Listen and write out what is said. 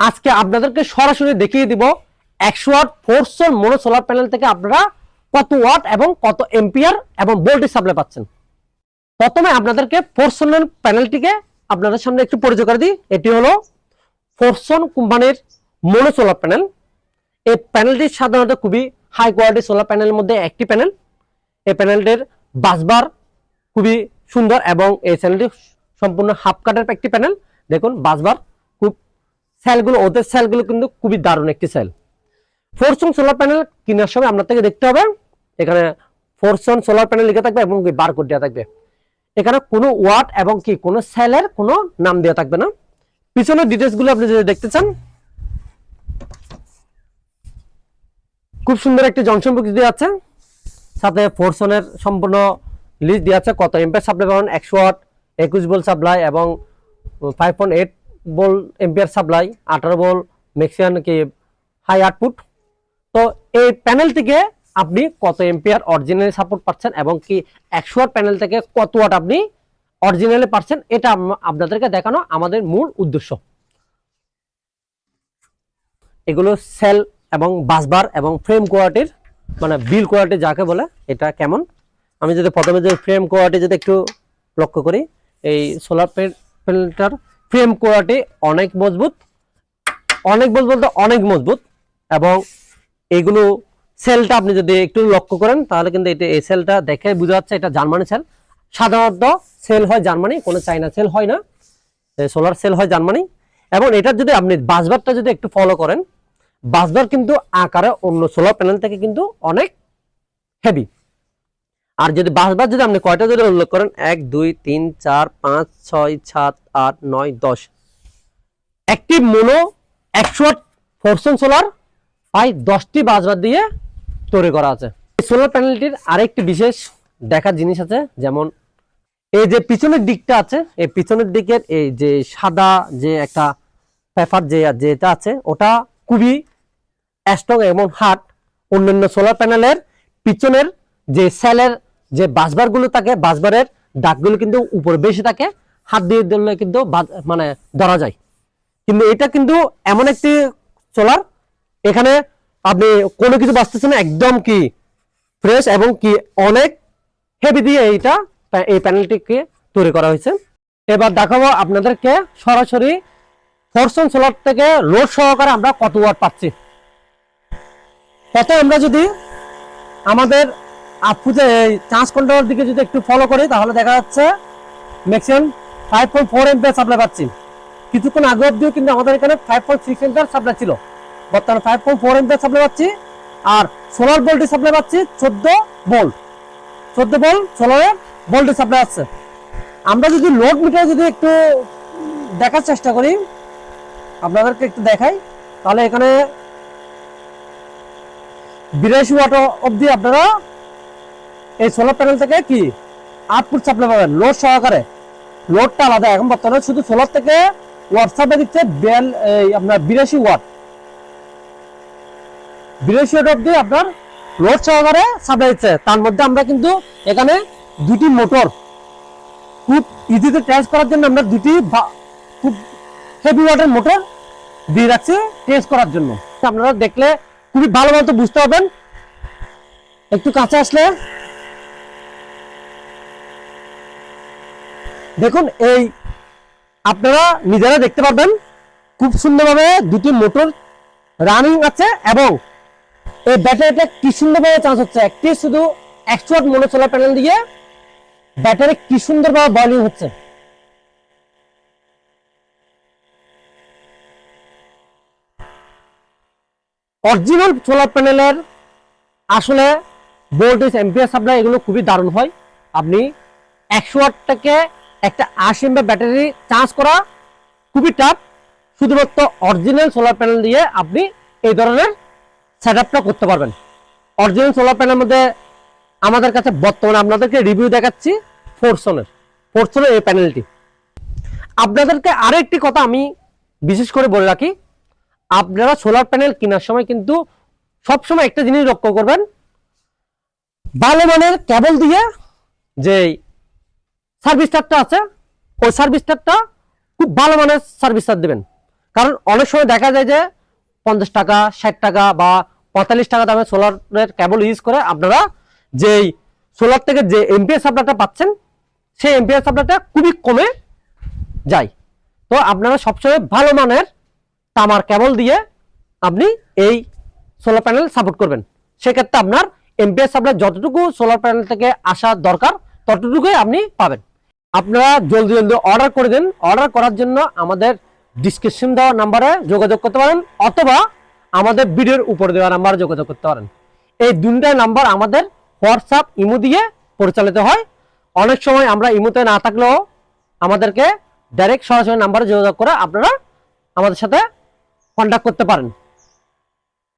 আজকে আপনাদেরকে সরাসরি দেখিয়ে দিব একশো ওয়াট ফোরসন মোনো সোলার প্যানেল থেকে আপনারা কত ওয়াট এবং কত এম্পিয়ার এবং ভোল্টেজ সাপ্লাই পাচ্ছেন। প্রথমে আপনাদেরকে ফোরসনের প্যানেলটিকে আপনাদের সামনে একটু পরিচয় করে দিই। এটি হলো ফোরসন কোম্পানির মোনো সোলার প্যানেল এই প্যানেলটি সাধারণত খুবই হাই কোয়ালিটি সোলার প্যানেলের মধ্যে একটি প্যানেল এই প্যানেলটির বাসবার খুবই সুন্দর এবং এই চ্যানেলটি সম্পূর্ণ হাফ কাটের একটি প্যানেল দেখুন বাসবার সেলগুলো ওদের সেলগুলো কিন্তু খুবই দারুণ একটি সেল ফোরসন সোলার প্যানেল কেনার সময় আপনার থেকে দেখতে হবে, এখানে ফোরসন সোলার প্যানেল লিখে থাকবে এবং বার কোড দেওয়া থাকবে। এখানে কোনো ওয়াট এবং কি, কোনো সেলের কোনো নাম দেওয়া থাকবে না। পিছনের ডিটেলসগুলো আপনি যদি দেখতে চান, খুব সুন্দর একটি জংশন বুক দেওয়া আছে। সাথে ফোরসনের সম্পূর্ণ লিস্ট দেওয়া আছে, কত এম্পিয়ার সাপ্লাই পাবেন, একশো ওয়াট একুশ বল সাপ্লাই এবং ফাইভ পয়েন্ট এইট বল এম্পিয়ার সাপ্লাই আঠারো বল ম্যাক্সিমাম কি হাই আউটপুট তো এই প্যানেল থেকে আপনি কত এম্পিয়ার অরিজিনালি সাপোর্ট পাচ্ছেন এবং কি একশো ওয়াট প্যানেল থেকে কত ওয়াট আপনি অরিজিনালি পাচ্ছেন, এটা আপনাদেরকে দেখানো আমাদের মূল উদ্দেশ্য। এগুলো সেল এবং বাসবার এবং ফ্রেম কোয়ালিটির মানে বিল কোয়ালিটি যাকে বলে, এটা কেমন? আমি যদি প্রথমে যদি ফ্রেম কোয়ালিটি যদি একটু লক্ষ্য করি, এই সোলার প্যানেলটার ফ্রেম কোয়ালিটি অনেক মজবুত অনেক মজবুত বলতে অনেক মজবুত, এবং এগুলো সেলটা আপনি যদি একটু লক্ষ্য করেন, তাহলে কিন্তু এটা এই সেলটা দেখে বোঝা যাচ্ছে এটা জার্মানি সেল সাধারণত সেল হয় জার্মানি, কোনো চাইনা সেল হয় না সোলার সেল হয় জার্মানি, এবং এটার যদি আপনি বাসবারটা যদি একটু ফলো করেন, বাসবার কিন্তু আকারে অন্য সোলার প্যানেল থেকে কিন্তু অনেক হেভি আর যদি বাসবার যদি আপনি কয়টা যদি উল্লেখ করেন? এক, দুই, তিন, চার, পাঁচ, ছয়, সাত, আট, নয়, দশ। একটি মোনো একশো ফোরশন সোলার প্রায় দশটি বাসবার দিয়ে তৈরি করা আছে। সোলার প্যানেলটির আরেকটি বিশেষ দেখার জিনিস আছে, যেমন এই যে পিছনের দিকটা আছে, এই পিছনের দিকের এই যে সাদা যে একটা পেপার যে, যেটা আছে, ওটা খুবই স্ট্রং এবং হার্ড অন্যান্য সোলার প্যানেলের পিছনের যে সেলের যে বাসবারগুলো থাকে বাসবারের দাগগুলো কিন্তু উপরে বেশি থাকে, হাত দিয়ে ধরলে কিন্তু মানে ধরা যায়। কিন্তু এটা কিন্তু এমন একটি সোলার এখানে আপনি কোনো কিছু বাঁচতেছেন একদম কি ফ্রেশ এবং কি অনেক হেভি দিয়ে এইটা এই প্যানেলটিকে তৈরি করা হয়েছে। এবার দেখাবো আপনাদেরকে সরাসরি ফোরসন সোলার থেকে লোড সহকারে আমরা কত ওয়াট পাচ্ছি। কত আমরা যদি আমাদের আপুতে চার্জ কন্ট্রোলের দিকে যদি একটু ফলো করি, তাহলে দেখা যাচ্ছে maximum five point four ampere supply পাচ্ছি। কিছুক্ষণ আগে অব্দিও কিন্তু আমাদের এখানে five point six ampere supply ছিল। বর্তমানে five point four ampere supply পাচ্ছি, আর সোলার ভোল্টেজ সাপ্লাই পাচ্ছি চোদ্দ বোল্ট চোদ্দ বোল্ট সোলারের ভোল্টেজ সাপ্লাই আসছে। আমরা যদি লোড মিটার যদি একটু দেখার চেষ্টা করি, আপনাদেরকে একটু দেখাই, তাহলে এখানে বিরাশি ওয়াট অবধি আপনারা এই সোলার প্যানেল থেকে কি আউটপুট সাপ্লাই পাবেন? লোড সহকারে। লোডটা আলাদা, এখন বর্তমানে শুধু সোলার থেকে হোয়াটসঅ্যাপে দিচ্ছে বেল এই আপনার বিরাশি ওয়াট বিরাশি ওয়াট অবধি আপনার লোড সহকারে সাপ্লাই দিচ্ছে। তার মধ্যে আমরা কিন্তু এখানে দুটি মোটর খুব ইজিতে টেস্ট করার জন্য আমরা দুটি খুব হেভি ওয়াটের মোটর দিয়ে রাখছি টেস্ট করার জন্য। আপনারা দেখলে খুবই ভালো মতো বুঝতে পারবেন। একটু কাছে আসলে দেখুন, এই আপনারা নিজেরা দেখতে পারবেন, খুব সুন্দরভাবে দুটি মোটর রানিং আছে এবং এই ব্যাটারিটা কি সুন্দরভাবে চার্জ হচ্ছে? একটি শুধু একশো ওয়াট মনো সোলার প্যানেল দিয়ে ব্যাটারি কি সুন্দরভাবে বয়লিং হচ্ছে? অরিজিনাল সোলার প্যানেলের আসলে ভোল্টেজ এম্পিয়ার সাপ্লাই এগুলো খুবই দারুণ হয়। আপনি একশো ওয়াট থেকে একটা আশি এমপি ব্যাটারি চার্জ করা খুবই টাফ শুধুমাত্র অরিজিনাল সোলার প্যানেল দিয়ে আপনি এই ধরনের সেট করতে পারবেন। অরিজিনাল সোলার প্যানেল মধ্যে আমাদের কাছে বর্তমানে আপনাদেরকে রিভিউ দেখাচ্ছি ফোরসনের ফোরসনের এই প্যানেলটি আপনাদেরকে আরেকটি কথা আমি বিশেষ করে বলে রাখি, আপনারা সোলার প্যানেল কেনার সময় কিন্তু সবসময় একটা জিনিস লক্ষ্য করবেন, ভালো মানের কেবল দিয়ে যে সার্ভিস চার্জটা আছে, ওই সার্ভিস চার্জটা খুব ভালো মানের সার্ভিস চার্জ দেবেন। কারণ অনেক সময় দেখা যায় যে পঞ্চাশ টাকা, ষাট টাকা বা পঁয়তাল্লিশ টাকা দামে সোলারের কেবল ইউজ করে আপনারা যেই সোলার থেকে যে এমপিএস সাপ্লাইটা পাচ্ছেন, সেই এমপিএস সাপ্লাইটা খুবই কমে যায়। তো আপনারা সবসময় ভালো মানের তামার কেবল দিয়ে আপনি এই সোলার প্যানেল সাপোর্ট করবেন। সেক্ষেত্রে আপনার এমপিএস সাপ্লাই যতটুকু সোলার প্যানেল থেকে আসা দরকার, ততটুকুই আপনি পাবেন। আপনারা জলদি জলদি অর্ডার করে দিন। অর্ডার করার জন্য আমাদের ডিসক্রিপশন দেওয়া নাম্বারে যোগাযোগ করতে পারেন, অথবা আমাদের ভিডিওর উপরে দেওয়া নাম্বারে যোগাযোগ করতে পারেন। এই দুটা নাম্বার আমাদের হোয়াটসঅ্যাপ ইমো দিয়ে পরিচালিত হয়। অনেক সময় আমরা ইমোতে না থাকলেও আমাদেরকে ডাইরেক্ট সরাসরি নাম্বারে যোগাযোগ করে আপনারা আমাদের সাথে কন্ট্যাক্ট করতে পারেন।